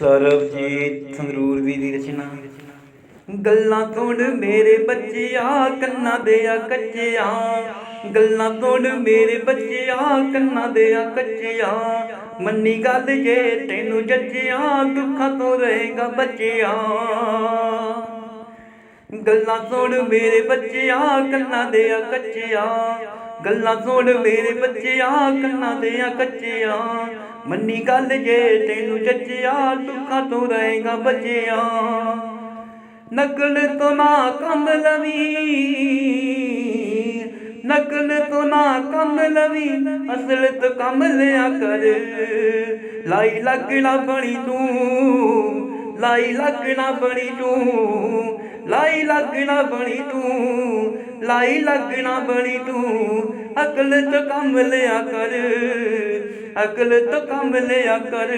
ਸਰਬਜੀਤ ਸੰਗਰੂਰ ਵੀ ਦੀ ਰਚਨਾ। ਗੱਲਾਂ ਤੋੜ ਮੇਰੇ ਬੱਚਿਆ, ਕੰਨਾਂ ਦੇ ਆ ਕੱਚਿਆ। ਗੱਲਾਂ ਤੋੜ ਮੇਰੇ ਬੱਚਿਆ, ਕੰਨਾਂ ਦੇ ਆ ਕੱਚਿਆ। ਮੰਨੀ ਗੱਲ ਜੇ ਤੈਨੂੰ ਜੱਜਿਆ, ਦੁੱਖਾਂ ਤੋਂ ਰਹੇਗਾ ਬਚਿਆ। ਗੱਲਾਂ ਸੁਣ ਮੇਰੇ ਬੱਚਿਆਂ, ਕੰਨਾਂ ਦੇ ਆ ਕੱਚਿਆ। ਗੱਲਾਂ ਸੁਣ ਮੇਰੇ ਬੱਚਿਆਂ, ਕੰਨਾਂ ਦੇ ਆ ਕੱਚਿਆ। ਮੰਨੀ ਗੱਲ ਜੇ ਤੈਨੂੰ ਜੱਜਿਆ, ਦੁੱਖਾਂ ਤੋਂ ਰਹੇਗਾ ਬਚਿਆ। ਨਕਲ ਤੋਂ ਨਾ ਕੰਮ ਲਵੀ, ਨਕਲ ਤੋਂ ਨਾ ਕੰਮ ਲਵੀ, ਅਸਲ ਤੋਂ ਕੰਮ ਲਿਆ ਕਰ। ਲਾਈ ਲੱਗਣਾ ਬਣੀ ਤੂੰ। ਲਾਈ ਲੱਗਣਾ ਬਣੀ ਤੂੰ, ਲਾਈ ਲੱਗਣਾ ਬਣੀ ਤੂੰ, ਲਾਈ ਲੱਗਣਾ ਬਣੀ ਤੂੰ। ਅਕਲ ਤੋਂ ਕੰਮ ਲਿਆ ਕਰ, ਅਕਲ ਤੋਂ ਕੰਮ ਲਿਆ ਕਰ।